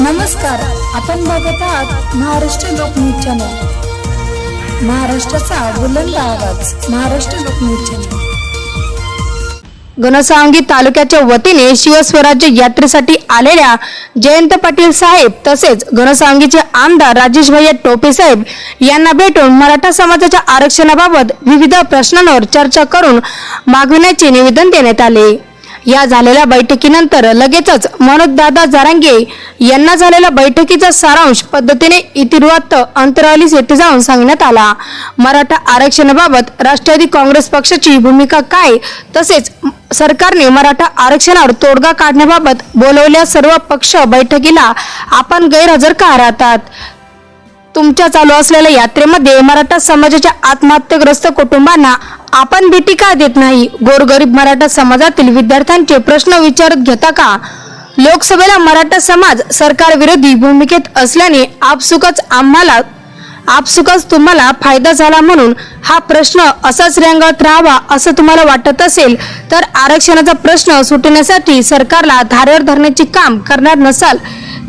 नमस्कार आपण बघत आहात महाराष्ट्र लोकन्यूज चॅनल. महाराष्ट्राचा बुलंद आवाज महाराष्ट्र लोकन्यूज चॅनल. घनसावंगी तालुक्याच्या वतीने शिवस्वराज्य यात्रेसाठी आलेल्या जयंत पाटील साहेब तसेच घनसावंगीचे आमदार राजेश भैया टोपे साहेब यांना भेटून मराठा समाजाच्या आरक्षणाबाबत विविध प्रश्नांवर चर्चा करून मागविण्याचे निवेदन देण्यात आले. या झालेल्या बैठकीनंतर लगेचच मनोजदादा जारांगे यांना झालेल्या बैठकीचा सारांश पद्धतीने इतिवृत्त अंतरावलीस येथे जाऊन सांगण्यात आला. मराठा आरक्षणाबाबत राष्ट्रवादी काँग्रेस पक्षाची भूमिका काय? तसेच सरकारने मराठा आरक्षणावर तोडगा काढण्याबाबत बोलवल्या सर्व पक्ष बैठकीला आपण गैरहजर का राहतात? तुमच्या चालू असलेल्या यात्रेमध्ये मराठा समाजाच्या आत्महत्याग्रस्त कुटुंबांना आपण भेटी का देत नाही? गोरगरीब मराठा समाजातील विद्यार्थ्यांचे प्रश्न विचारत घेता का? लोकसभेला मराठा समाज सरकार विरोधी भूमिकेत असल्याने आपसुकच आम्हाला आपसुकच तुम्हाला फायदा झाला म्हणून हा प्रश्न असाच रेंगाळत राहावा असं तुम्हाला वाटत असेल तर आरक्षणाचा प्रश्न सुटण्यासाठी सरकारला धारेवर धरण्याचे काम करणार नसाल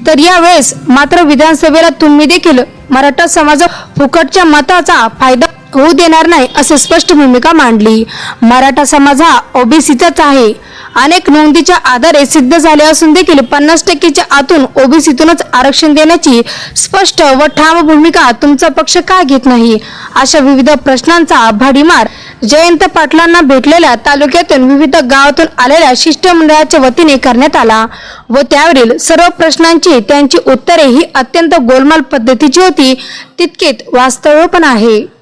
तर यावेळेस मात्र विधानसभेला तुम्ही देखील मराठा समाज फुकटच्या मताचा फायदा होऊ देणार नाही असे स्पष्ट भूमिका मांडली. मराठा समाज हा ओबीसीचाच आहे. अनेक नोंदीच्या आधारे सिद्ध झाले असून देखील पन्नास टक्केच्या आतून ओबीसीतूनच आरक्षण देण्याची स्पष्ट व ठाम भूमिका तुमचा पक्ष का घेत नाही? अशा विविध प्रश्नांचा भाडीमार जयंत पाटलांना भेटलेल्या तालुक्यातून विविध गावातून आलेल्या शिष्टमंडळाच्या वतीने करण्यात आला व त्यावरील सर्व प्रश्नांची त्यांची उत्तरे ही अत्यंत गोलमाल पद्धतीची होती. तितकेत वास्तव पण आहे.